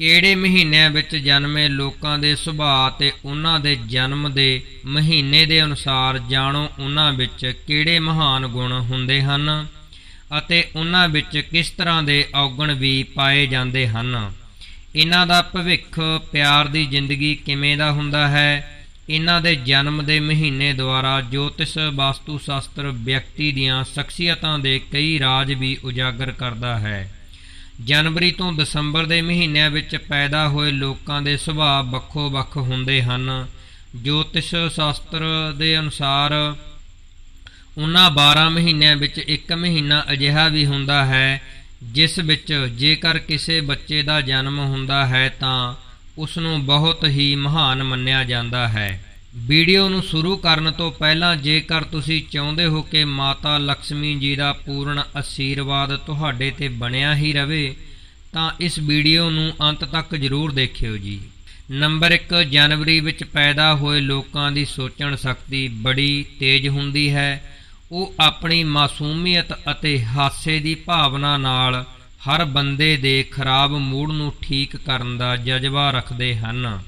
ਕਿਹੜੇ ਮਹੀਨਿਆਂ ਵਿੱਚ ਜਨਮੇ ਲੋਕਾਂ ਦੇ ਸੁਭਾਅ ਤੇ ਉਹਨਾਂ ਦੇ ਜਨਮ ਦੇ ਮਹੀਨੇ ਦੇ ਅਨੁਸਾਰ ਜਾਣੋ ਉਹਨਾਂ ਵਿੱਚ ਕਿਹੜੇ ਮਹਾਨ ਗੁਣ ਹੁੰਦੇ ਹਨ ਅਤੇ ਉਹਨਾਂ ਵਿੱਚ ਕਿਸ ਤਰ੍ਹਾਂ ਦੇ ਔਗਣ ਵੀ ਪਾਏ ਜਾਂਦੇ ਹਨ। ਇਹਨਾਂ ਦਾ ਭਵਿੱਖ ਪਿਆਰ ਦੀ ਜ਼ਿੰਦਗੀ ਕਿਵੇਂ ਦਾ ਹੁੰਦਾ ਹੈ? ਇਹਨਾਂ ਦੇ ਜਨਮ ਦੇ ਮਹੀਨੇ ਦੁਆਰਾ ਜੋਤਿਸ਼ ਵਾਸਤੂ ਸ਼ਾਸਤਰ ਵਿਅਕਤੀ ਦੀਆਂ ਸ਼ਖਸੀਅਤਾਂ ਦੇ ਕਈ ਰਾਜ ਵੀ ਉਜਾਗਰ ਕਰਦਾ ਹੈ। ਜਨਵਰੀ ਤੋਂ ਦਸੰਬਰ ਦੇ ਮਹੀਨਿਆਂ ਵਿੱਚ ਪੈਦਾ ਹੋਏ ਲੋਕਾਂ ਦੇ ਸੁਭਾਅ ਵੱਖੋ-ਵੱਖ ਹੁੰਦੇ ਹਨ। ਜੋਤਿਸ਼ ਸ਼ਾਸਤਰ ਦੇ ਅਨੁਸਾਰ ਉਹਨਾਂ 12 ਮਹੀਨਿਆਂ ਵਿੱਚ ਇੱਕ ਮਹੀਨਾ ਅਜਿਹਾ ਵੀ ਹੁੰਦਾ ਹੈ, ਜਿਸ ਵਿੱਚ ਜੇਕਰ ਕਿਸੇ ਬੱਚੇ ਦਾ ਜਨਮ ਹੁੰਦਾ ਹੈ ਤਾਂ ਉਸ ਨੂੰ ਬਹੁਤ ਹੀ ਮਹਾਨ ਮੰਨਿਆ ਜਾਂਦਾ ਹੈ। ਵੀਡੀਓ ਨੂੰ ਸ਼ੁਰੂ ਕਰਨ ਤੋਂ ਪਹਿਲਾਂ ਜੇਕਰ ਤੁਸੀਂ ਚਾਹੁੰਦੇ ਹੋ ਕਿ ਮਾਤਾ ਲక్ష్ਮੀ ਜੀ ਦਾ ਪੂਰਨ ਅਸ਼ੀਰਵਾਦ ਤੁਹਾਡੇ ਤੇ ਬਣਿਆ ਹੀ ਰਵੇ, ਤਾਂ ਇਸ ਵੀਡੀਓ ਨੂੰ ਅੰਤ ਤੱਕ ਜ਼ਰੂਰ ਦੇਖਿਓ ਜੀ। ਨੰਬਰ 1 ਜਨਵਰੀ ਵਿੱਚ ਪੈਦਾ ਹੋਏ ਲੋਕਾਂ ਦੀ ਸੋਚਣ ਸ਼ਕਤੀ ਬੜੀ ਤੇਜ਼ ਹੁੰਦੀ ਹੈ। ਉਹ ਆਪਣੀ ਮਾਸੂਮੀਅਤ ਅਤੇ ਹਾਸੇ ਦੀ ਭਾਵਨਾ ਨਾਲ ਹਰ ਬੰਦੇ ਦੇ ਖਰਾਬ ਮੂਡ ਨੂੰ ਠੀਕ ਕਰਨ ਦਾ ਜਜ਼ਬਾ ਰੱਖਦੇ ਹਨ।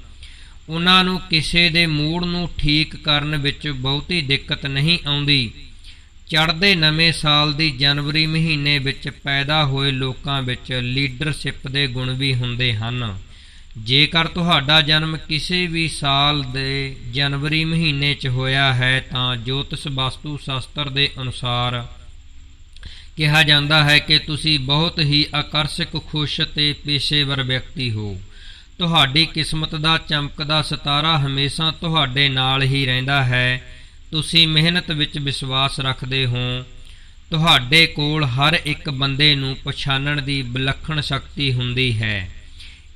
ਉਹਨਾਂ ਨੂੰ ਕਿਸੇ ਦੇ ਮੂਡ ਨੂੰ ਠੀਕ ਕਰਨ ਵਿੱਚ ਬਹੁਤੀ ਦਿੱਕਤ ਨਹੀਂ ਆਉਂਦੀ। ਚੜ੍ਹਦੇ ਨਵੇਂ ਸਾਲ ਦੀ ਜਨਵਰੀ ਮਹੀਨੇ ਵਿੱਚ ਪੈਦਾ ਹੋਏ ਲੋਕਾਂ ਵਿੱਚ ਲੀਡਰਸ਼ਿਪ ਦੇ ਗੁਣ ਵੀ ਹੁੰਦੇ ਹਨ। ਜੇਕਰ ਤੁਹਾਡਾ ਜਨਮ ਕਿਸੇ ਵੀ ਸਾਲ ਦੇ ਜਨਵਰੀ ਮਹੀਨੇ 'ਚ ਹੋਇਆ ਹੈ, ਤਾਂ ਜੋਤਿਸ਼ ਵਾਸਤੂ ਸ਼ਾਸਤਰ ਦੇ ਅਨੁਸਾਰ ਕਿਹਾ ਜਾਂਦਾ ਹੈ ਕਿ ਤੁਸੀਂ ਬਹੁਤ ਹੀ ਆਕਰਸ਼ਕ ਖੁਸ਼ ਤੇ ਪੇਸ਼ੇਵਰ ਵਿਅਕਤੀ ਹੋ। ਤੁਹਾਡੀ ਕਿਸਮਤ ਦਾ ਚਮਕਦਾ ਸਿਤਾਰਾ ਹਮੇਸ਼ਾ ਤੁਹਾਡੇ ਨਾਲ ਹੀ ਰਹਿੰਦਾ ਹੈ। ਤੁਸੀਂ ਮਿਹਨਤ ਵਿੱਚ ਵਿਸ਼ਵਾਸ ਰੱਖਦੇ ਹੋ। ਤੁਹਾਡੇ ਕੋਲ ਹਰ ਇੱਕ ਬੰਦੇ ਨੂੰ ਪਛਾਣਨ ਦੀ ਵਿਲੱਖਣ ਸ਼ਕਤੀ ਹੁੰਦੀ ਹੈ।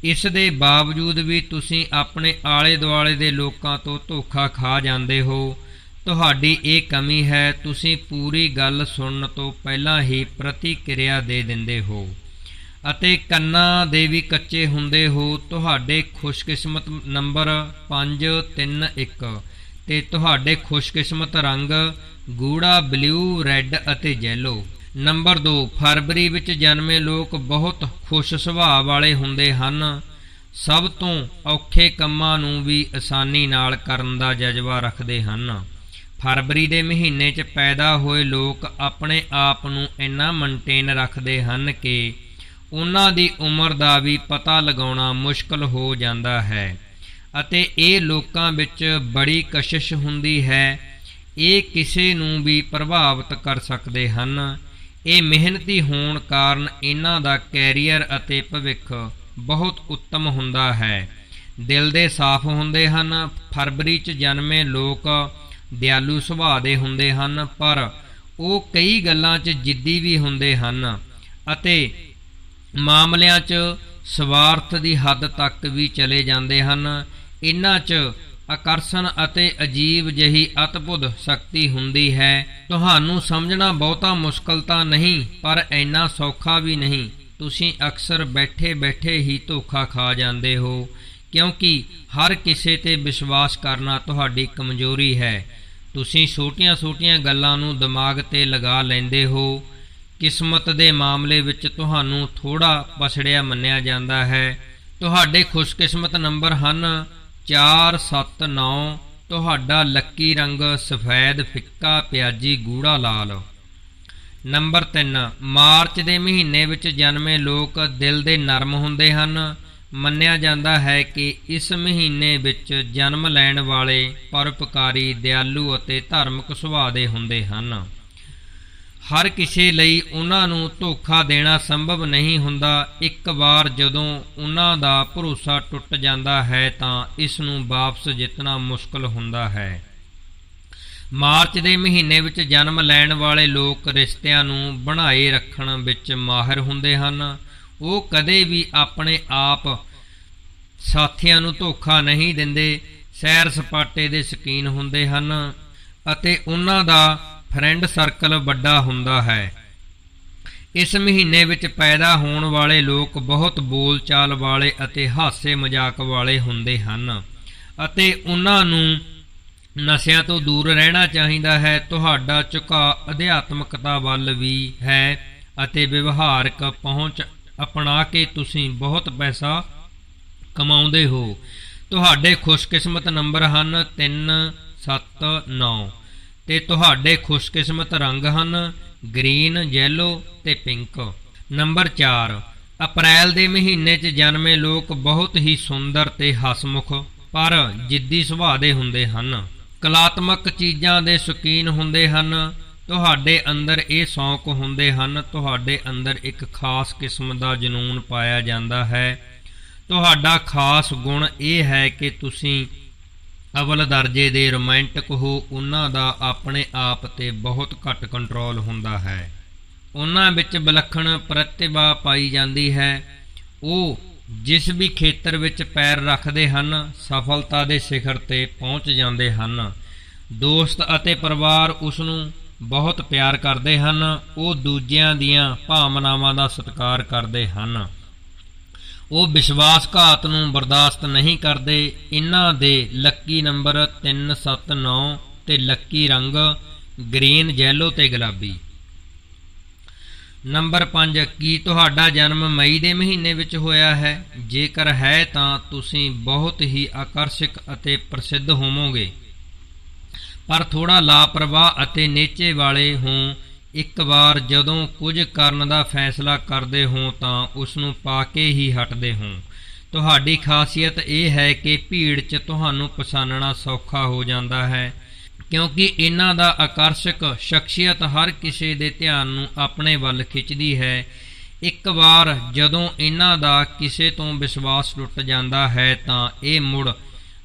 ਇਸ ਦੇ ਬਾਵਜੂਦ ਵੀ ਤੁਸੀਂ ਆਪਣੇ ਆਲੇ ਦੁਆਲੇ ਦੇ ਲੋਕਾਂ ਤੋਂ ਧੋਖਾ ਖਾ ਜਾਂਦੇ ਹੋ। ਤੁਹਾਡੀ ਇਹ ਕਮੀ ਹੈ, ਤੁਸੀਂ ਪੂਰੀ ਗੱਲ ਸੁਣਨ ਤੋਂ ਪਹਿਲਾਂ ਹੀ ਪ੍ਰਤੀਕਿਰਿਆ ਦੇ ਦਿੰਦੇ ਹੋ। ਅਤੇ ਕੰਨਾਂ ਦੇ ਵੀ ਕੱਚੇ ਹੁੰਦੇ ਹੋ, ਤੁਹਾਡੇ ਖੁਸ਼ਕਿਸਮਤ ਨੰਬਰ 531 ਤੇ ਤੁਹਾਡੇ ਖੁਸ਼ਕਿਸਮਤ ਰੰਗ ਗੂੜਾ, ਬਲੂ, ਰੈੱਡ ਅਤੇ ਯੈਲੋ ਨੰਬਰ 2 ਫਰਵਰੀ ਵਿੱਚ ਜਨਮੇ ਲੋਕ ਬਹੁਤ ਖੁਸ਼ ਸੁਭਾਅ ਵਾਲੇ ਹੁੰਦੇ ਹਨ। ਸਭ ਤੋਂ ਔਖੇ ਕੰਮਾਂ ਨੂੰ ਵੀ ਆਸਾਨੀ ਨਾਲ ਕਰਨ ਦਾ ਜਜ਼ਬਾ ਰੱਖਦੇ ਹਨ। ਫਰਵਰੀ ਦੇ ਮਹੀਨੇ 'ਚ ਪੈਦਾ ਹੋਏ ਲੋਕ ਆਪਣੇ ਆਪ ਨੂੰ ਇੰਨਾ ਮੇਨਟੇਨ ਰੱਖਦੇ ਹਨ ਕਿ ਉਹਨਾਂ ਦੀ ਉਮਰ ਦਾ ਵੀ ਪਤਾ ਲਗਾਉਣਾ ਮੁਸ਼ਕਲ ਹੋ ਜਾਂਦਾ ਹੈ ਅਤੇ ਇਹ ਲੋਕਾਂ ਵਿੱਚ ਬੜੀ ਕਸ਼ਿਸ਼ ਹੁੰਦੀ ਹੈ। ਇਹ ਕਿਸੇ ਨੂੰ ਵੀ ਪ੍ਰਭਾਵਿਤ ਕਰ ਸਕਦੇ ਹਨ। ਇਹ ਮਿਹਨਤੀ ਹੋਣ ਕਾਰਨ ਇਹਨਾਂ ਦਾ ਕੈਰੀਅਰ ਅਤੇ ਭਵਿੱਖ ਬਹੁਤ ਉੱਤਮ ਹੁੰਦਾ ਹੈ। ਦਿਲ ਦੇ ਸਾਫ਼ ਹੁੰਦੇ ਹਨ। ਫਰਵਰੀ 'ਚ ਜਨਮੇ ਲੋਕ ਦਿਆਲੂ ਸੁਭਾਅ ਦੇ ਹੁੰਦੇ ਹਨ, ਪਰ ਉਹ ਕਈ ਗੱਲਾਂ 'ਚ ਜਿੱਦੀ ਵੀ ਹੁੰਦੇ ਹਨ ਅਤੇ ਮਾਮਲਿਆਂ 'ਚ ਸਵਾਰਥ ਦੀ ਹੱਦ ਤੱਕ ਵੀ ਚਲੇ ਜਾਂਦੇ ਹਨ। ਇਹਨਾਂ 'ਚ ਆਕਰਸ਼ਣ ਅਤੇ ਅਜੀਬ ਜਹੀ ਅਤਭੁਤ ਸ਼ਕਤੀ ਹੁੰਦੀ ਹੈ। ਤੁਹਾਨੂੰ ਸਮਝਣਾ ਬਹੁਤਾ ਮੁਸ਼ਕਲ ਤਾਂ ਨਹੀਂ, ਪਰ ਇੰਨਾ ਸੌਖਾ ਵੀ ਨਹੀਂ। ਤੁਸੀਂ ਅਕਸਰ ਬੈਠੇ-ਬੈਠੇ ਹੀ ਧੋਖਾ ਖਾ ਜਾਂਦੇ ਹੋ, ਕਿਉਂਕਿ ਹਰ ਕਿਸੇ ਤੇ ਵਿਸ਼ਵਾਸ ਕਰਨਾ ਤੁਹਾਡੀ ਕਮਜ਼ੋਰੀ ਹੈ। ਤੁਸੀਂ ਛੋਟੀਆਂ-ਛੋਟੀਆਂ ਗੱਲਾਂ ਨੂੰ ਦਿਮਾਗ ਤੇ ਲਗਾ ਲੈਂਦੇ ਹੋ ਕਿਸਮਤ ਦੇ ਮਾਮਲੇ ਵਿੱਚ ਤੁਹਾਨੂੰ ਥੋੜਾ ਪਛੜਿਆ ਮੰਨਿਆ ਜਾਂਦਾ ਹੈ। ਤੁਹਾਡੇ ਖੁਸ਼ਕਿਸਮਤ ਨੰਬਰ ਹਨ 479 ਤੁਹਾਡਾ ਲੱਕੀ ਰੰਗ ਸਫੈਦ, ਫਿੱਕਾ, ਪਿਆਜੀ, ਗੂੜਾ ਲਾਲ। ਨੰਬਰ 3 ਮਾਰਚ ਦੇ ਮਹੀਨੇ ਵਿੱਚ ਜਨਮੇ ਲੋਕ ਦਿਲ ਦੇ ਨਰਮ ਹੁੰਦੇ ਹਨ। ਮੰਨਿਆ ਜਾਂਦਾ ਹੈ ਕਿ ਇਸ ਮਹੀਨੇ ਵਿੱਚ ਜਨਮ ਲੈਣ ਵਾਲੇ ਪਰਉਪਕਾਰੀ, ਦਿਆਲੂ ਅਤੇ ਧਾਰਮਿਕ ਸੁਭਾਅ ਦੇ ਹੁੰਦੇ ਹਨ। ਹਰ ਕਿਸੇ ਲਈ ਉਹਨਾਂ ਨੂੰ ਧੋਖਾ ਦੇਣਾ ਸੰਭਵ ਨਹੀਂ ਹੁੰਦਾ। ਇੱਕ ਵਾਰ ਜਦੋਂ ਉਹਨਾਂ ਦਾ ਭਰੋਸਾ ਟੁੱਟ ਜਾਂਦਾ ਹੈ ਤਾਂ ਇਸ ਨੂੰ ਵਾਪਸ ਜਿੱਤਣਾ ਮੁਸ਼ਕਲ ਹੁੰਦਾ ਹੈ। ਮਾਰਚ ਦੇ ਮਹੀਨੇ ਵਿੱਚ ਜਨਮ ਲੈਣ ਵਾਲੇ ਲੋਕ ਰਿਸ਼ਤਿਆਂ ਨੂੰ ਬਣਾਏ ਰੱਖਣ ਵਿੱਚ ਮਾਹਿਰ ਹੁੰਦੇ ਹਨ। ਉਹ ਕਦੇ ਵੀ ਆਪਣੇ ਆਪ ਸਾਥੀਆਂ ਨੂੰ ਧੋਖਾ ਨਹੀਂ ਦਿੰਦੇ। ਸੈਰ ਸਪਾਟੇ ਦੇ ਸ਼ਕੀਨ ਹੁੰਦੇ ਹਨ ਅਤੇ ਉਹਨਾਂ ਦਾ ਫਰੈਂਡ ਸਰਕਲ ਵੱਡਾ ਹੁੰਦਾ ਹੈ। ਇਸ ਮਹੀਨੇ ਵਿੱਚ ਪੈਦਾ ਹੋਣ ਵਾਲੇ ਲੋਕ ਬਹੁਤ ਬੋਲਚਾਲ ਵਾਲੇ ਅਤੇ ਹਾਸੇ ਮਜ਼ਾਕ ਵਾਲੇ ਹੁੰਦੇ ਹਨ ਅਤੇ ਉਹਨਾਂ ਨੂੰ ਨਸ਼ਿਆਂ ਤੋਂ ਦੂਰ ਰਹਿਣਾ ਚਾਹੀਦਾ ਹੈ। ਤੁਹਾਡਾ ਝੁਕਾਅ ਅਧਿਆਤਮਕਤਾ ਵੱਲ ਵੀ ਹੈ ਅਤੇ ਵਿਵਹਾਰਕ ਪਹੁੰਚ ਅਪਣਾ ਕੇ ਤੁਸੀਂ ਬਹੁਤ ਪੈਸਾ ਕਮਾਉਂਦੇ ਹੋ। ਤੁਹਾਡੇ ਖੁਸ਼ਕਿਸਮਤ ਨੰਬਰ ਹਨ 3 7 9 ਤੇ ਤੁਹਾਡੇ ਖੁਸ਼ਕਿਸਮਤ ਰੰਗ ਹਨ, ਗ੍ਰੀਨ ਯੈਲੋ ਤੇ ਪਿੰਕ ਨੰਬਰ 4 ਅਪ੍ਰੈਲ ਦੇ ਮਹੀਨੇ 'ਚ ਜਨਮੇ ਲੋਕ ਬਹੁਤ ਹੀ ਸੁੰਦਰ ਤੇ ਹਸਮੁਖ, ਪਰ ਜਿੱਦੀ ਸੁਭਾਅ ਦੇ ਹੁੰਦੇ ਹਨ। ਕਲਾਤਮਕ ਚੀਜ਼ਾਂ ਦੇ ਸ਼ੌਕੀਨ ਹੁੰਦੇ ਹਨ। ਤੁਹਾਡੇ ਅੰਦਰ ਇਹ ਸ਼ੌਕ ਹੁੰਦੇ ਹਨ, ਤੁਹਾਡੇ ਅੰਦਰ ਇੱਕ ਖਾਸ ਕਿਸਮ ਦਾ ਜਨੂਨ ਪਾਇਆ ਜਾਂਦਾ ਹੈ। ਤੁਹਾਡਾ ਖਾਸ ਗੁਣ ਇਹ ਹੈ ਕਿ ਤੁਸੀਂ ਅਵਲ ਦਰਜੇ ਦੇ ਰੋਮਾਂਟਿਕ ਹੋ ਉਹਨਾਂ ਦਾ ਆਪਣੇ ਆਪ ਤੇ ਬਹੁਤ ਘੱਟ ਕੰਟਰੋਲ ਹੁੰਦਾ ਹੈ। ਉਹਨਾਂ ਵਿੱਚ ਵਿਲੱਖਣ ਪ੍ਰਤਿਭਾ ਪਾਈ ਜਾਂਦੀ ਹੈ। ਉਹ ਜਿਸ ਵੀ ਖੇਤਰ ਵਿੱਚ ਪੈਰ ਰੱਖਦੇ ਹਨ, ਸਫਲਤਾ ਦੇ ਸਿਖਰ ਤੇ ਪਹੁੰਚ ਜਾਂਦੇ ਹਨ। ਦੋਸਤ ਅਤੇ ਪਰਿਵਾਰ ਉਸ ਨੂੰ ਬਹੁਤ ਪਿਆਰ ਕਰਦੇ ਹਨ। ਉਹ ਦੂਜਿਆਂ ਦੀਆਂ ਭਾਵਨਾਵਾਂ ਦਾ ਸਤਿਕਾਰ ਕਰਦੇ ਹਨ। ਉਹ ਵਿਸ਼ਵਾਸਘਾਤ ਨੂੰ ਬਰਦਾਸ਼ਤ ਨਹੀਂ ਕਰਦੇ ਇਹਨਾਂ ਦੇ ਲੱਕੀ ਨੰਬਰ 379 ਤੇ ਲੱਕੀ ਰੰਗ ਗ੍ਰੀਨ ਯੈਲੋ ਤੇ ਗੁਲਾਬੀ। ਨੰਬਰ 5 ਕੀ ਤੁਹਾਡਾ ਜਨਮ ਮਈ ਦੇ ਮਹੀਨੇ ਵਿੱਚ ਹੋਇਆ ਹੈ? ਜੇਕਰ ਹੈ ਤਾਂ ਤੁਸੀਂ ਬਹੁਤ ਹੀ ਆਕਰਸ਼ਕ ਅਤੇ ਪ੍ਰਸਿੱਧ ਹੋਵੋਗੇ। ਪਰ ਥੋੜਾ ਲਾਪਰਵਾਹ ਅਤੇ ਨੇਚੇ ਵਾਲੇ ਹੋ ਇੱਕ ਵਾਰ ਜਦੋਂ ਕੁਝ ਕਰਨ ਦਾ ਫੈਸਲਾ ਕਰਦੇ ਹੋ ਤਾਂ ਉਸ ਨੂੰ ਪਾ ਕੇ ਹੀ ਹਟਦੇ ਹੋ। ਤੁਹਾਡੀ ਖਾਸੀਅਤ ਇਹ ਹੈ ਕਿ ਭੀੜ 'ਚ ਤੁਹਾਨੂੰ ਪਛਾਣਨਾ ਸੌਖਾ ਹੋ ਜਾਂਦਾ ਹੈ, ਕਿਉਂਕਿ ਇਹਨਾਂ ਦਾ ਆਕਰਸ਼ਕ ਸ਼ਖਸੀਅਤ ਹਰ ਕਿਸੇ ਦੇ ਧਿਆਨ ਨੂੰ ਆਪਣੇ ਵੱਲ ਖਿੱਚਦੀ ਹੈ। ਇੱਕ ਵਾਰ ਜਦੋਂ ਇਹਨਾਂ ਦਾ ਕਿਸੇ ਤੋਂ ਵਿਸ਼ਵਾਸ ਟੁੱਟ ਜਾਂਦਾ ਹੈ ਤਾਂ ਇਹ ਮੁੜ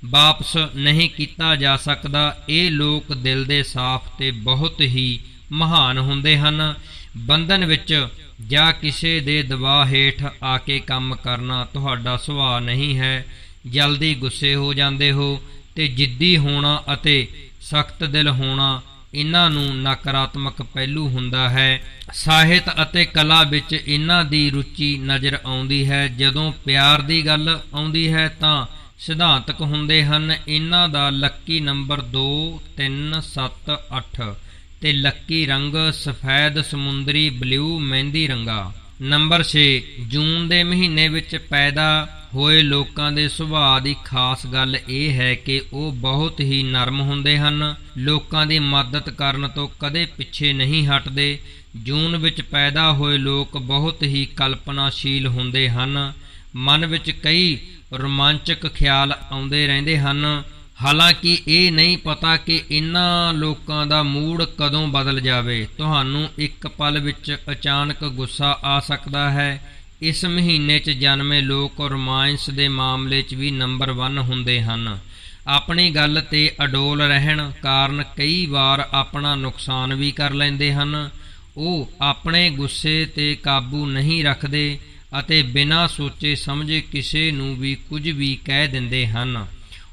ਵਾਪਸ ਨਹੀਂ ਕੀਤਾ ਜਾ ਸਕਦਾ। ਇਹ ਲੋਕ ਦਿਲ ਦੇ ਸਾਫ਼ ਤੇ ਬਹੁਤ ਹੀ ਮਹਾਨ ਹੁੰਦੇ ਹਨ। ਬੰਧਨ ਵਿੱਚ ਜਾਂ ਕਿਸੇ ਦੇ ਦਬਾਅ ਹੇਠ ਆ ਕੇ ਕੰਮ ਕਰਨਾ ਤੁਹਾਡਾ ਸੁਭਾਅ ਨਹੀਂ ਹੈ। ਜਲਦੀ ਗੁੱਸੇ ਹੋ ਜਾਂਦੇ ਹੋ ਤੇ ਜਿੱਦੀ ਹੋਣਾ ਅਤੇ ਸਖਤ ਦਿਲ ਹੋਣਾ ਇਹਨਾਂ ਨੂੰ ਨਕਾਰਾਤਮਕ ਪਹਿਲੂ ਹੁੰਦਾ ਹੈ। ਸਾਹਿਤ ਅਤੇ ਕਲਾ ਵਿੱਚ ਇਹਨਾਂ ਦੀ ਰੁਚੀ ਨਜ਼ਰ ਆਉਂਦੀ ਹੈ। ਜਦੋਂ ਪਿਆਰ ਦੀ ਗੱਲ ਆਉਂਦੀ ਹੈ ਤਾਂ ਸਿਧਾਂਤਕ ਹੁੰਦੇ ਹਨ। ਇਹਨਾਂ ਦਾ ਲੱਕੀ ਨੰਬਰ 2 3 7 8 ਤੇ ਲੱਕੀ ਰੰਗ, ਸਫੈਦ ਸਮੁੰਦਰੀ ਬਲੂ ਮਹਿੰਦੀ ਰੰਗਾ। ਨੰਬਰ 6 ਜੂਨ ਦੇ ਮਹੀਨੇ ਵਿੱਚ ਪੈਦਾ ਹੋਏ ਲੋਕਾਂ ਦੇ ਸੁਭਾਅ ਦੀ ਖਾਸ ਗੱਲ ਇਹ ਹੈ ਕਿ ਉਹ ਬਹੁਤ ਹੀ ਨਰਮ ਹੁੰਦੇ ਹਨ। ਲੋਕਾਂ ਦੀ ਮਦਦ ਕਰਨ ਤੋਂ ਕਦੇ ਪਿੱਛੇ ਨਹੀਂ ਹਟਦੇ। ਜੂਨ ਵਿੱਚ ਪੈਦਾ ਹੋਏ ਲੋਕ ਬਹੁਤ ਹੀ ਕਲਪਨਾਸ਼ੀਲ ਹੁੰਦੇ ਹਨ। ਮਨ ਵਿੱਚ ਕਈ ਰੋਮਾਂਚਕ ਖਿਆਲ ਆਉਂਦੇ ਰਹਿੰਦੇ ਹਨ। ਹਾਲਾਂਕਿ ਇਹ ਨਹੀਂ ਪਤਾ ਕਿ ਇਨ੍ਹਾਂ ਲੋਕਾਂ ਦਾ ਮੂਡ ਕਦੋਂ ਬਦਲ ਜਾਵੇ। ਤੁਹਾਨੂੰ ਇੱਕ ਪਲ ਵਿੱਚ ਅਚਾਨਕ ਗੁੱਸਾ ਆ ਸਕਦਾ ਹੈ। ਇਸ ਮਹੀਨੇ 'ਚ ਜਨਮੇ ਲੋਕ ਰੋਮਾਂਸ ਦੇ ਮਾਮਲੇ 'ਚ ਵੀ ਨੰਬਰ 1 ਹੁੰਦੇ ਹਨ। ਆਪਣੀ ਗੱਲ ਤੇ ਅਡੋਲ ਰਹਿਣ ਕਾਰਨ ਕਈ ਵਾਰ ਆਪਣਾ ਨੁਕਸਾਨ ਵੀ ਕਰ ਲੈਂਦੇ ਹਨ। ਉਹ ਆਪਣੇ ਗੁੱਸੇ ਤੇ ਕਾਬੂ ਨਹੀਂ ਰੱਖਦੇ ਅਤੇ ਬਿਨਾਂ ਸੋਚੇ ਸਮਝੇ ਕਿਸੇ ਨੂੰ ਵੀ ਕੁਝ ਵੀ ਕਹਿ ਦਿੰਦੇ ਹਨ।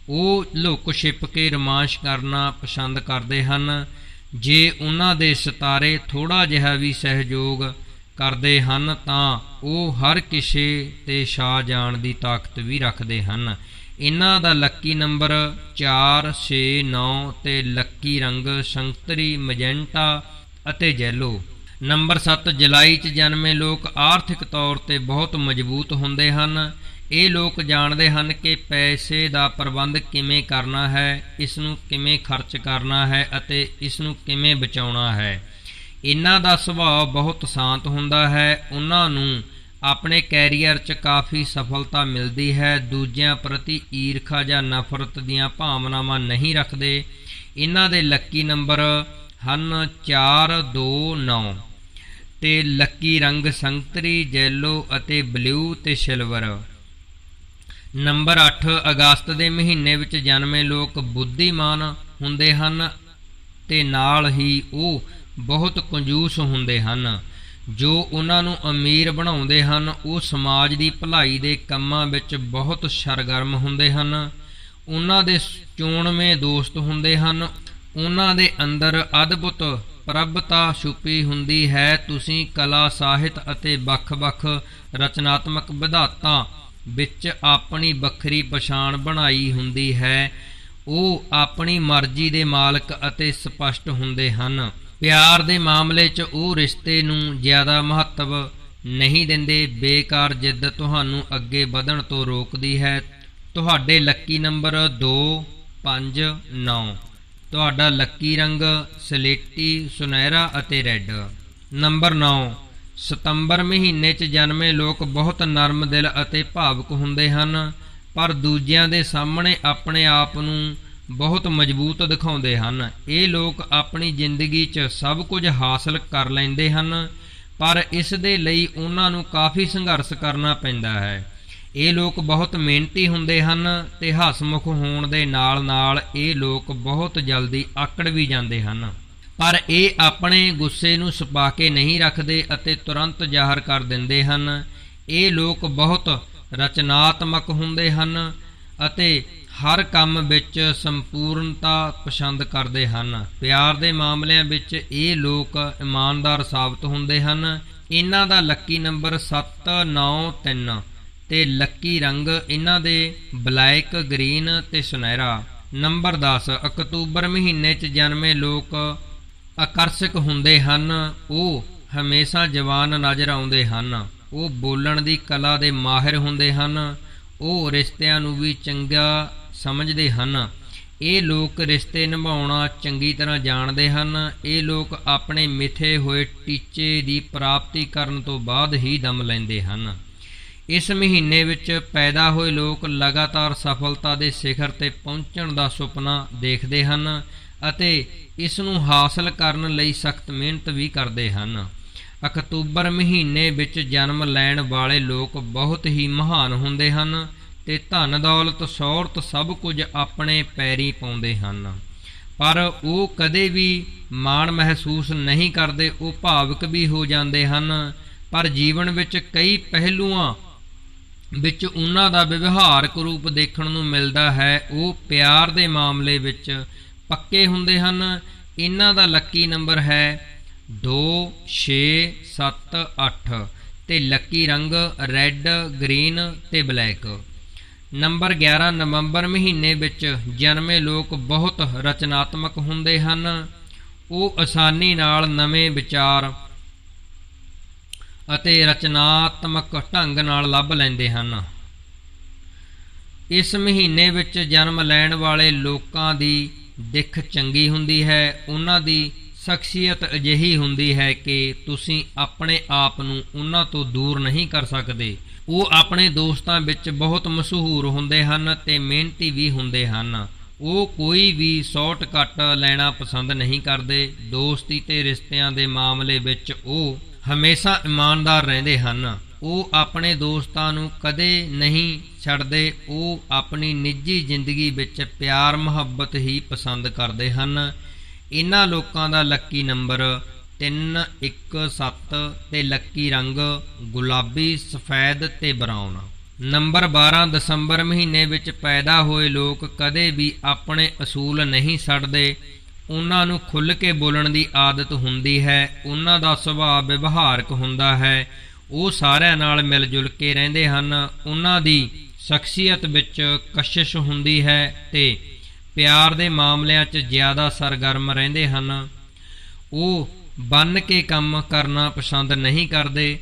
ਉਹ ਲੁੱਕ ਛਿਪ ਕੇ ਰਮਾਸ਼ ਕਰਨਾ ਪਸੰਦ ਕਰਦੇ ਹਨ। ਜੇ ਉਹਨਾਂ ਦੇ ਸਿਤਾਰੇ ਥੋੜਾ ਜਿਹਾ ਵੀ ਸਹਿਯੋਗ ਕਰਦੇ ਹਨ, ਤਾਂ ਉਹ ਹਰ ਕਿਸੇ ਤੇ ਛਾ ਜਾਣ ਦੀ ਤਾਕਤ ਵੀ ਰੱਖਦੇ ਹਨ। ਇਹਨਾਂ ਦਾ ਲੱਕੀ ਨੰਬਰ 4 6 9 ਤੇ ਲੱਕੀ ਰੰਗ ਸੰਤਰੀ, ਮੈਜੈਂਟਾ ਅਤੇ ਜੈਲੋ। ਨੰਬਰ 7 ਜੁਲਾਈ 'ਚ ਜਨਮੇ ਲੋਕ ਆਰਥਿਕ ਤੌਰ ਤੇ ਬਹੁਤ ਮਜ਼ਬੂਤ ਹੁੰਦੇ ਹਨ। ਇਹ ਲੋਕ ਜਾਣਦੇ ਹਨ ਕਿ ਪੈਸੇ ਦਾ ਪ੍ਰਬੰਧ ਕਿਵੇਂ ਕਰਨਾ ਹੈ ਇਸ ਨੂੰ ਕਿਵੇਂ ਖਰਚ ਕਰਨਾ ਹੈ ਅਤੇ ਇਸ ਨੂੰ ਕਿਵੇਂ ਬਚਾਉਣਾ ਹੈ। ਇਹਨਾਂ ਦਾ ਸੁਭਾਅ ਬਹੁਤ ਸ਼ਾਂਤ ਹੁੰਦਾ ਹੈ, ਉਹਨਾਂ ਨੂੰ ਆਪਣੇ ਕੈਰੀਅਰ 'ਚ ਕਾਫੀ ਸਫਲਤਾ ਮਿਲਦੀ ਹੈ, ਦੂਜਿਆਂ ਪ੍ਰਤੀ ਈਰਖਾ ਜਾਂ ਨਫ਼ਰਤ ਦੀਆਂ ਭਾਵਨਾਵਾਂ ਨਹੀਂ ਰੱਖਦੇ। ਇਹਨਾਂ ਦੇ ਲੱਕੀ ਨੰਬਰ ਹਨ 4 2 9 ਤੇ ਲੱਕੀ ਰੰਗ ਸੰਤਰੀ, ਜੈਲੋ ਅਤੇ ਬਲੂ ਤੇ ਸਿਲਵਰ। ਨੰਬਰ 8 ਅਗਸਤ ਦੇ ਮਹੀਨੇ ਵਿੱਚ ਜਨਮੇ ਲੋਕ ਬੁੱਧੀਮਾਨ ਹੁੰਦੇ ਹਨ ਤੇ ਨਾਲ ਹੀ ਉਹ ਬਹੁਤ ਕੰਜੂਸ ਹੁੰਦੇ ਹਨ। ਜੋ ਉਹਨਾਂ ਨੂੰ ਅਮੀਰ ਬਣਾਉਂਦੇ ਹਨ, ਉਹ ਸਮਾਜ ਦੀ ਭਲਾਈ ਦੇ ਕੰਮਾਂ ਵਿੱਚ ਬਹੁਤ ਸਰਗਰਮ ਹੁੰਦੇ ਹਨ। ਉਹਨਾਂ ਦੇ ਚੋਣਵੇਂ ਦੋਸਤ ਹੁੰਦੇ ਹਨ। ਉਹਨਾਂ ਦੇ ਅੰਦਰ ਅਦਭੁਤ ਪ੍ਰਭਤਾ ਛੁਪੀ ਹੁੰਦੀ ਹੈ। ਤੁਸੀਂ ਕਲਾ, ਸਾਹਿਤ ਅਤੇ ਵੱਖ-ਵੱਖ ਰਚਨਾਤਮਕ ਵਿਧਾਤਾਂ ਵਿੱਚ ਆਪਣੀ ਵੱਖਰੀ ਪਛਾਣ ਬਣਾਈ ਹੁੰਦੀ ਹੈ। ਉਹ ਆਪਣੀ ਮਰਜ਼ੀ ਦੇ ਮਾਲਕ ਅਤੇ ਸਪਸ਼ਟ ਹੁੰਦੇ ਹਨ। ਪਿਆਰ ਦੇ ਮਾਮਲੇ 'ਚ ਉਹ ਰਿਸ਼ਤੇ ਨੂੰ ਜ਼ਿਆਦਾ ਮਹੱਤਵ ਨਹੀਂ ਦਿੰਦੇ। ਬੇਕਾਰ ਜਿੱਦ ਤੁਹਾਨੂੰ ਅੱਗੇ ਵਧਣ ਤੋਂ ਰੋਕਦੀ ਹੈ। ਤੁਹਾਡੇ ਲੱਕੀ ਨੰਬਰ 2 5 9 ਤੁਹਾਡਾ ਲੱਕੀ ਰੰਗ ਸਲੇਟੀ, ਸੁਨਹਿਰਾ ਅਤੇ ਰੈੱਡ। ਨੰਬਰ 9 ਸਤੰਬਰ ਮਹੀਨੇ 'ਚ ਜਨਮੇ ਲੋਕ ਬਹੁਤ ਨਰਮ ਦਿਲ ਅਤੇ ਭਾਵੁਕ ਹੁੰਦੇ ਹਨ, ਪਰ ਦੂਜਿਆਂ ਦੇ ਸਾਹਮਣੇ ਆਪਣੇ ਆਪ ਨੂੰ ਬਹੁਤ ਮਜ਼ਬੂਤ ਦਿਖਾਉਂਦੇ ਹਨ। ਇਹ ਲੋਕ ਆਪਣੀ ਜ਼ਿੰਦਗੀ 'ਚ ਸਭ ਕੁਝ ਹਾਸਲ ਕਰ ਲੈਂਦੇ ਹਨ, ਪਰ ਇਸ ਦੇ ਲਈ ਉਹਨਾਂ ਨੂੰ ਕਾਫੀ ਸੰਘਰਸ਼ ਕਰਨਾ ਪੈਂਦਾ ਹੈ। ਇਹ ਲੋਕ ਬਹੁਤ ਮਿਹਨਤੀ ਹੁੰਦੇ ਹਨ ਤੇ ਹਸਮੁਖ ਹੋਣ ਦੇ ਨਾਲ-ਨਾਲ ਇਹ ਲੋਕ ਬਹੁਤ ਜਲਦੀ ਆਕੜ ਵੀ ਜਾਂਦੇ ਹਨ। ਪਰ ਇਹ ਆਪਣੇ ਗੁੱਸੇ ਨੂੰ ਛਪਾ ਕੇ ਨਹੀਂ ਰੱਖਦੇ ਅਤੇ ਤੁਰੰਤ ਜ਼ਾਹਰ ਕਰ ਦਿੰਦੇ ਹਨ। ਇਹ ਲੋਕ ਬਹੁਤ ਰਚਨਾਤਮਕ ਹੁੰਦੇ ਹਨ ਅਤੇ ਹਰ ਕੰਮ ਵਿੱਚ ਸੰਪੂਰਨਤਾ ਪਸੰਦ ਕਰਦੇ ਹਨ। ਪਿਆਰ ਦੇ ਮਾਮਲਿਆਂ ਵਿੱਚ ਇਹ ਲੋਕ ਇਮਾਨਦਾਰ ਸਾਬਤ ਹੁੰਦੇ ਹਨ। ਇਹਨਾਂ ਦਾ ਲੱਕੀ ਨੰਬਰ 793 ਤੇ ਲੱਕੀ ਰੰਗ ਇਹਨਾਂ ਦੇ ਬਲੈਕ, ਗ੍ਰੀਨ ਤੇ ਸੁਨਹਿਰਾ। ਨੰਬਰ 10 ਅਕਤੂਬਰ ਮਹੀਨੇ 'ਚ ਜਨਮੇ ਲੋਕ ਆਕਰਸ਼ਕ ਹੁੰਦੇ ਹਨ, ਉਹ ਹਮੇਸ਼ਾ ਜਵਾਨ ਨਜ਼ਰ ਆਉਂਦੇ ਹਨ। ਉਹ ਬੋਲਣ ਦੀ ਕਲਾ ਦੇ ਮਾਹਿਰ ਹੁੰਦੇ ਹਨ, ਉਹ ਰਿਸ਼ਤਿਆਂ ਨੂੰ ਵੀ ਚੰਗਾ ਸਮਝਦੇ ਹਨ। ਇਹ ਲੋਕ ਰਿਸ਼ਤੇ ਨਿਭਾਉਣਾ ਚੰਗੀ ਤਰ੍ਹਾਂ ਜਾਣਦੇ ਹਨ। ਇਹ ਲੋਕ ਆਪਣੇ ਮਿੱਥੇ ਹੋਏ ਟੀਚੇ ਦੀ ਪ੍ਰਾਪਤੀ ਕਰਨ ਤੋਂ ਬਾਅਦ ਹੀ ਦਮ ਲੈਂਦੇ ਹਨ। ਇਸ ਮਹੀਨੇ ਵਿੱਚ ਪੈਦਾ ਹੋਏ ਲੋਕ ਲਗਾਤਾਰ ਸਫਲਤਾ ਦੇ ਸਿਖਰ ਤੇ ਪਹੁੰਚਣ ਦਾ ਸੁਪਨਾ ਦੇਖਦੇ ਹਨ ਅਤੇ ਇਸ ਨੂੰ ਹਾਸਲ ਕਰਨ ਲਈ ਸਖਤ ਮਿਹਨਤ ਵੀ ਕਰਦੇ ਹਨ। ਅਕਤੂਬਰ ਮਹੀਨੇ ਵਿੱਚ ਜਨਮ ਲੈਣ ਵਾਲੇ ਲੋਕ ਬਹੁਤ ਹੀ ਮਹਾਨ ਹੁੰਦੇ ਹਨ ਤੇ ਧਨ ਦੌਲਤ, ਸ਼ੌਰਤ ਸਭ ਕੁਝ ਆਪਣੇ ਪੈਰੀ ਪਾਉਂਦੇ ਹਨ। ਪਰ ਉਹ ਕਦੇ ਵੀ ਮਾਣ ਮਹਿਸੂਸ ਨਹੀਂ ਕਰਦੇ, ਉਹ ਭਾਵਕ ਵੀ ਹੋ ਜਾਂਦੇ ਹਨ। ਪਰ ਜੀਵਨ ਵਿੱਚ ਕਈ ਪਹਿਲੂਆਂ ਵਿੱਚ ਉਹਨਾਂ ਦਾ ਵਿਵਹਾਰਕ ਰੂਪ ਦੇਖਣ ਨੂੰ ਮਿਲਦਾ ਹੈ, ਉਹ ਪਿਆਰ ਦੇ ਮਾਮਲੇ ਵਿੱਚ ਪੱਕੇ ਹੁੰਦੇ ਹਨ। ਇਹਨਾਂ ਦਾ ਲੱਕੀ ਨੰਬਰ ਹੈ 2 6 7 8 ਤੇ ਲੱਕੀ ਰੰਗ ਰੈੱਡ, ਗ੍ਰੀਨ ਤੇ ਬਲੈਕ। ਨੰਬਰ 11 ਨਵੰਬਰ ਮਹੀਨੇ ਵਿੱਚ ਜਨਮੇ ਲੋਕ ਬਹੁਤ ਰਚਨਾਤਮਕ ਹੁੰਦੇ ਹਨ। ਉਹ ਆਸਾਨੀ ਨਾਲ ਨਵੇਂ ਵਿਚਾਰ ਅਤੇ ਰਚਨਾਤਮਕ ਢੰਗ ਨਾਲ ਲੱਭ ਲੈਂਦੇ ਹਨ। ਇਸ ਮਹੀਨੇ ਵਿੱਚ ਜਨਮ ਲੈਣ ਵਾਲੇ ਲੋਕਾਂ ਦੀ ਦਿੱਖ ਚੰਗੀ ਹੁੰਦੀ ਹੈ, ਉਹਨਾਂ ਦੀ ਸ਼ਖਸੀਅਤ ਅਜਿਹੀ ਹੁੰਦੀ ਹੈ ਕਿ ਤੁਸੀਂ ਆਪਣੇ ਆਪ ਨੂੰ ਉਹਨਾਂ ਤੋਂ ਦੂਰ ਨਹੀਂ ਕਰ ਸਕਦੇ। ਉਹ ਆਪਣੇ ਦੋਸਤਾਂ ਵਿੱਚ ਬਹੁਤ ਮਸ਼ਹੂਰ ਹੁੰਦੇ ਹਨ ਤੇ ਮਿਹਨਤੀ ਵੀ ਹੁੰਦੇ ਹਨ। ਉਹ ਕੋਈ ਵੀ ਸ਼ਾਰਟਕਟ ਲੈਣਾ ਪਸੰਦ ਨਹੀਂ ਕਰਦੇ। ਦੋਸਤੀ ਤੇ ਰਿਸ਼ਤਿਆਂ ਦੇ ਮਾਮਲੇ ਵਿੱਚ ਉਹ ਹਮੇਸ਼ਾ ਇਮਾਨਦਾਰ ਰਹਿੰਦੇ ਹਨ। ਉਹ ਆਪਣੇ ਦੋਸਤਾਂ ਨੂੰ ਕਦੇ ਨਹੀਂ ਛੱਡਦੇ। ਉਹ ਆਪਣੀ ਨਿੱਜੀ ਜ਼ਿੰਦਗੀ ਵਿੱਚ ਪਿਆਰ, ਮੁਹੱਬਤ ਹੀ ਪਸੰਦ ਕਰਦੇ ਹਨ। ਇਹਨਾਂ ਲੋਕਾਂ ਦਾ ਲੱਕੀ ਨੰਬਰ 3 1 7 ਤੇ ਲੱਕੀ ਰੰਗ ਗੁਲਾਬੀ, ਸਫੈਦ ਤੇ ਬਰਾਊਨ। ਨੰਬਰ 12 ਦਸੰਬਰ ਮਹੀਨੇ ਵਿੱਚ ਪੈਦਾ ਹੋਏ ਲੋਕ ਕਦੇ ਵੀ ਆਪਣੇ ਅਸੂਲ ਨਹੀਂ ਛੱਡਦੇ। ਉਹਨਾਂ ਨੂੰ ਖੁੱਲ੍ਹ ਕੇ ਬੋਲਣ ਦੀ ਆਦਤ ਹੁੰਦੀ ਹੈ, ਉਹਨਾਂ ਦਾ ਸੁਭਾਅ ਵਿਵਹਾਰਕ ਹੁੰਦਾ ਹੈ। ਉਹ ਸਾਰਿਆਂ ਨਾਲ ਮਿਲ ਜੁਲ ਕੇ ਰਹਿੰਦੇ ਹਨ। ਉਹਨਾਂ ਦੀ ਸ਼ਖਸੀਅਤ ਵਿੱਚ ਕਸ਼ਿਸ਼ ਹੁੰਦੀ ਹੈ ਤੇ ਪਿਆਰ ਦੇ ਮਾਮਲਿਆਂ 'ਚ ਜ਼ਿਆਦਾ ਸਰਗਰਮ ਰਹਿੰਦੇ ਹਨ। ਉਹ ਬੰਨ ਕੇ ਕੰਮ ਕਰਨਾ ਪਸੰਦ ਨਹੀਂ ਕਰਦੇ।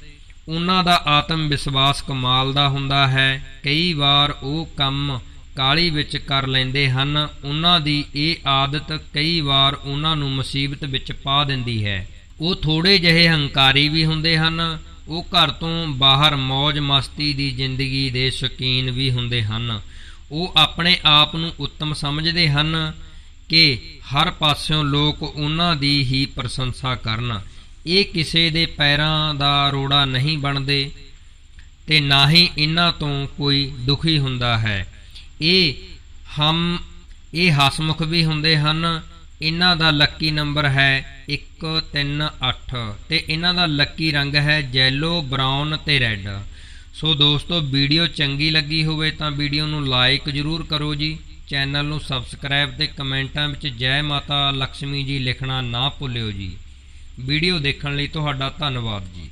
ਉਹਨਾਂ ਦਾ ਆਤਮ ਵਿਸ਼ਵਾਸ ਕਮਾਲ ਦਾ ਹੁੰਦਾ ਹੈ। ਕਈ ਵਾਰ ਉਹ ਕੰਮ ਕਾਲੀ ਵਿੱਚ ਕਰ ਲੈਂਦੇ ਹਨ, ਉਹਨਾਂ ਦੀ ਇਹ ਆਦਤ ਕਈ ਵਾਰ ਉਹਨਾਂ ਨੂੰ ਮੁਸੀਬਤ ਵਿੱਚ ਪਾ ਦਿੰਦੀ ਹੈ। ਉਹ ਥੋੜੇ ਜਿਹੇ ਹੰਕਾਰੀ ਵੀ ਹੁੰਦੇ ਹਨ, ਉਹ ਘਰ ਤੋਂ ਬਾਹਰ ਮौज ਮਸਤੀ ਦੀ ਜ਼ਿੰਦਗੀ ਦੇ ਸ਼ੌਕੀਨ ਵੀ ਹੁੰਦੇ ਹਨ। ਉਹ ਆਪਣੇ ਆਪ ਨੂੰ ਉੱਤਮ ਸਮਝਦੇ ਹਨ ਕਿ ਹਰ ਪਾਸਿਓਂ ਲੋਕ ਉਹਨਾਂ ਦੀ ਹੀ ਪ੍ਰਸ਼ੰਸਾ ਕਰਨ। ਇਹ ਕਿਸੇ ਦੇ ਪੈਰਾਂ ਦਾ ਰੋੜਾ ਨਹੀਂ ਬਣਦੇ ਤੇ ਨਾ ਹੀ ਇਹਨਾਂ ਤੋਂ ਕੋਈ ਦੁਖੀ ਹੁੰਦਾ ਹੈ। ਇਹ ਹਮ, ਇਹ ਹਸਮੁਖ ਵੀ ਹੁੰਦੇ ਹਨ। ਇਹਨਾਂ ਦਾ ਲੱਕੀ ਨੰਬਰ ਹੈ 138 ਤੇ ਇਹਨਾਂ ਦਾ ਲੱਕੀ ਰੰਗ ਹੈ ਜੈਲੋ ਬਰਾਊਨ ਤੇ ਰੈੱਡ ਸੋ ਦੋਸਤੋ, ਵੀਡੀਓ ਚੰਗੀ ਲੱਗੀ ਹੋਵੇ ਤਾਂ ਵੀਡੀਓ ਨੂੰ ਲਾਈਕ ਜ਼ਰੂਰ ਕਰੋ ਜੀ। ਚੈਨਲ ਨੂੰ ਸਬਸਕ੍ਰਾਈਬ ਤੇ ਕਮੈਂਟਾਂ ਵਿੱਚ ਜੈ ਮਾਤਾ ਲక్ష్ਮੀ ਜੀ ਲਿਖਣਾ ਨਾ ਭੁੱਲਿਓ ਜੀ। ਵੀਡੀਓ ਦੇਖਣ ਲਈ ਤੁਹਾਡਾ ਧੰਨਵਾਦ ਜੀ।